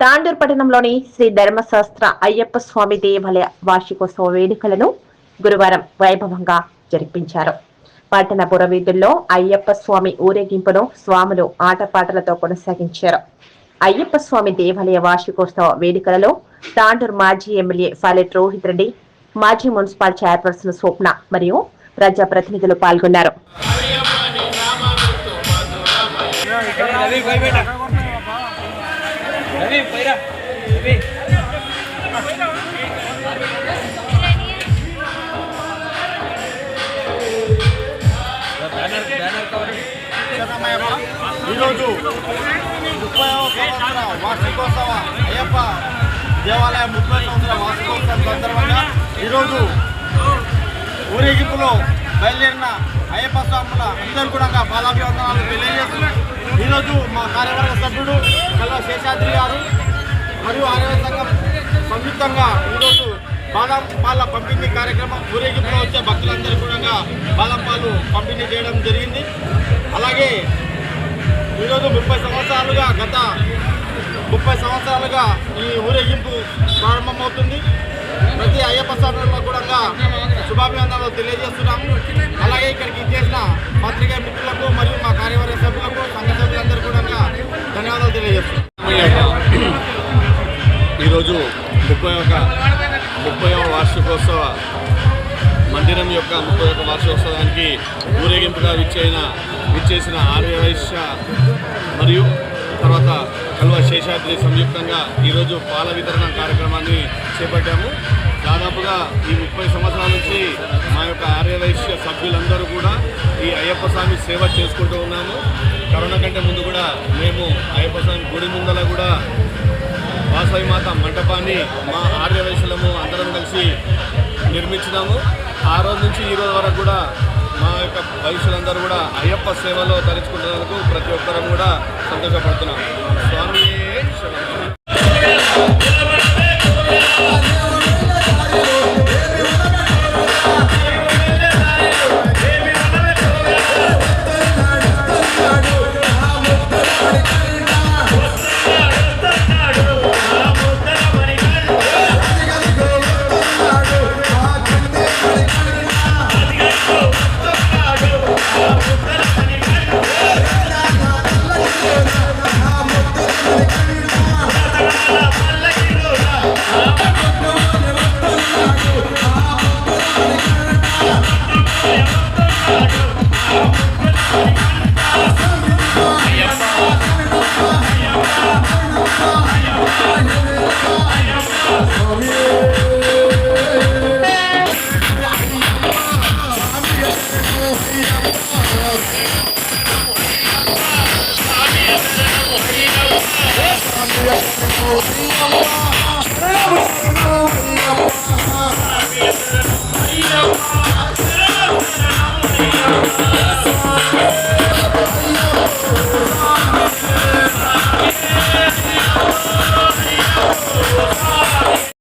తాండూర్ పట్టణంలోని శ్రీ ధర్మశాస్త్ర అయ్యప్ప స్వామి దేవాలయ వార్షికోత్సవ వేడుకలను గురువారం వైభవంగా జరిపించారు. పట్టణ పురవీధుల్లో అయ్యప్ప స్వామి ఊరేగింపును స్వాములు ఆటపాటలతో కొనసాగించారు. అయ్యప్ప స్వామి దేవాలయ వార్షికోత్సవ వేడుకలలో తాండూర్ మాజీ ఎమ్మెల్యే ఫాలెట్ రోహిత్ రెడ్డి మాజీ మున్సిపల్ చైర్పర్సన్ స్వప్న మరియు ప్రజాప్రతినిధులు పాల్గొన్నారు. ఈరోజు ముప్పై సంవత్సర వార్షికోత్సవ అయ్యప్ప దేవాలయ ముప్పై సంవత్సర వార్షికోత్సవం సందర్భంగా ఈరోజు ఊరేగింపులో బయలుదేరిన అయ్యప్ప స్వాముల అందరూ కూడా పాదాభివందనాలు తెలియజేస్తున్నాం ఈరోజు మా కార్యవర్గ సభ్యుడు కల్వ శేషాద్రి గారు మరియు ఆరోగ్య సంఘం సంయుక్తంగా ఈరోజు బాదం పాల పంపిణీ కార్యక్రమం ఊరేగింపులో వచ్చే భక్తులందరూ కూడా బాదం పాలు పంపిణీ చేయడం జరిగింది. అలాగే ఈరోజు ముప్పై సంవత్సరాలుగా గత ముప్పై సంవత్సరాలుగా ఈ ఊరేగింపు ప్రారంభమవుతుంది. ప్రతి అయ్యప్ప స్వామి కూడా శుభాభినందనలు తెలియజేస్తున్నాము అలాగే ఇక్కడికి ఇచ్చేసిన పత్రికా మిత్రులకు మరియు మా కార్యవర్గ సభ్యులకు సంఘ సభ్యులందరూ కూడా ధన్యవాదాలు తెలియజేస్తున్నాం. ఈరోజు ముప్పై ఒక ముప్పై వార్షికోత్సవ మందిరం యొక్క ముప్పై ఒక వార్షికోత్సవానికి ఊరేగింపుగా విచ్చేసిన విచ్చేసిన ఆర్యవైశ్య మరియు తర్వాత కల్వ శేషాద్రి సంయుక్తంగా ఈరోజు పాల వితరణ కార్యక్రమాన్ని చేపట్టాము. దాదాపుగా ఈ ముప్పై సంవత్సరాల నుంచి మా యొక్క ఆర్యవైశ్య సభ్యులందరూ కూడా ఈ అయ్యప్ప స్వామి సేవ చేసుకుంటూ ఉన్నాము. కరోనా కంటే ముందు కూడా మేము అయ్యప్ప స్వామి గుడి ముందల కూడా వాసవి మాత మంటపాన్ని మా ఆర్యవైశ్యులము అందరం కలిసి నిర్మించినాము. ఆ రోజు నుంచి ఈ రోజు వరకు కూడా మా యొక్క వైశ్యులందరూ కూడా అయ్యప్ప సేవలో తలుచుకుంటున్నందుకు ప్రతి ఒక్కరం కూడా సంతోషపడుతున్నాము.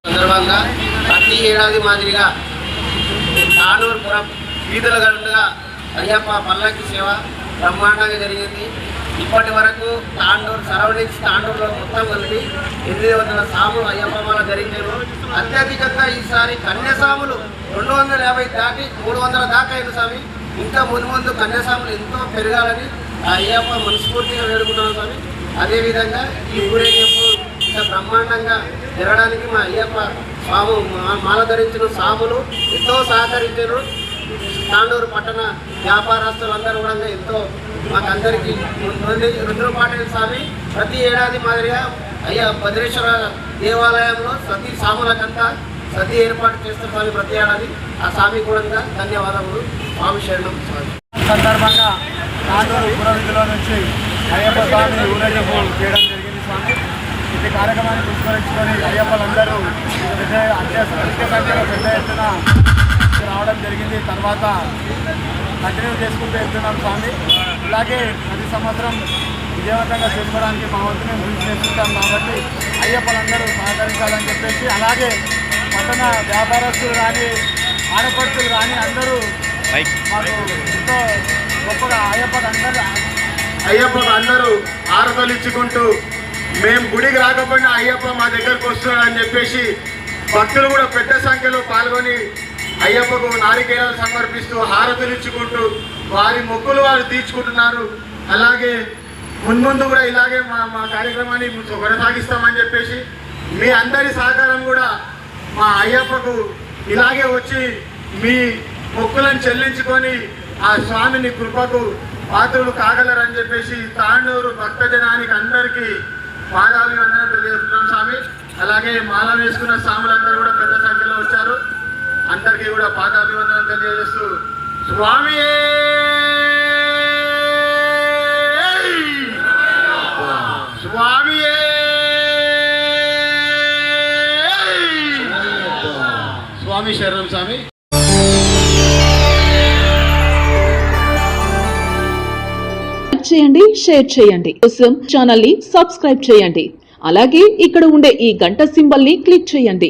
సందర్భంగా ప్రతి ఏడాది మాదిరిగా తానూరుపురం వీధుల గంటగా అయ్యప్ప పల్లకి సేవ బ్రహ్మాండంగా జరిగింది. ఇప్పటి వరకు తాండూరు సరౌండింగ్స్ తాండూరులో మొత్తం కలిపి ఎనిమిది వందల సాములు అయ్యప్ప మాల జరిగారు అత్యధికంగా ఈసారి కన్యసాములు రెండు వందల యాభై దాటి మూడు వందల దాకా అయిన స్వామి. ఇంకా ముందు ముందు కన్యసాములు ఎంతో పెరగాలని ఆ అయ్యప్ప మనస్ఫూర్తిగా వేడుకుంటున్నాం స్వామి. అదేవిధంగా ఈ ఊరేగింపు ఇంకా బ్రహ్మాండంగా జరగడానికి మా అయ్యప్ప స్వాము మా- మాల ధరించిన సాములు ఎంతో సహకరించారు. తాండూరు పట్టణ వ్యాపారస్తులందరూ కూడా ఎంతో మాకందరికీ రెండు రెండు స్వామి ప్రతి ఏడాది మాదిరిగా అయ్యా భద్రేశ్వర దేవాలయంలో సతీ సాములకంతా సతీ ఏర్పాటు చేస్తున్న ప్రతి ఏడాది. ఆ స్వామి కూడా ధన్యవాదములు. స్వామి శరణం స్వామి. సందర్భంగా తాండూరు పురవిధిలో నుంచి అయ్యప్ప స్వామి ఊరేగింపు చేయడం జరిగింది స్వామి. ఇది కార్యక్రమాన్ని పురస్కరించుకొని అయ్యప్పలందరూ పెద్ద అత్య అధిక సంఖ్యలో పెద్ద ఎత్తున జరిగింది. తర్వాత కంటిన్యూ చేసుకుంటూ వెళ్తున్నాం స్వామి. ఇలాగే ప్రతి సంవత్సరం విజయవంతంగా చేసుకోవడానికి మా వంతు మేము కృషి చేస్తుంటాం కాబట్టి అయ్యప్పలందరూ సహకరించాలని చెప్పేసి అలాగే పట్టణ వ్యాపారస్తులు కానీ ఆడపడుతులు కానీ అందరూ మాకు ఎంతో గొప్పగా అయ్యప్పకి అందరూ అయ్యప్పకు అందరూ ఆరతలు ఇచ్చుకుంటూ మేము గుడికి రాకపోయినా అయ్యప్ప మా దగ్గరకు వస్తున్నాడు అని చెప్పేసి భక్తులు కూడా పెద్ద సంఖ్యలో పాల్గొని అయ్యప్పకు నారికేయాలు సమర్పిస్తూ హారతులు ఇచ్చుకుంటూ వారి మొక్కులు వారు తీర్చుకుంటున్నారు. అలాగే మున్ముందు కూడా ఇలాగే మా మా కార్యక్రమాన్ని కొనసాగిస్తామని చెప్పేసి మీ అందరి సహకారం కూడా మా అయ్యప్పకు ఇలాగే వచ్చి మీ మొక్కులను చెల్లించుకొని ఆ స్వామిని కృపకు పాత్రులు కాగలరని చెప్పేసి తాండూరు భక్తజనానికి అందరికీ పాదాలు అందరూ తెలియజేస్తున్నాం స్వామి. అలాగే మాల వేసుకున్న స్వాములందరూ కూడా పెద్ద సంఖ్యలో కూడా పాదాభివందనం తెలియజేస్తూ స్వామి! స్వామి! స్వామి శరణం స్వామి! చేయండి షేర్ చేయండి. కోసం ఛానల్ని సబ్స్క్రైబ్ చేయండి. అలాగే ఇక్కడ ఉండే ఈ గంట సింబల్ని క్లిక్ చేయండి.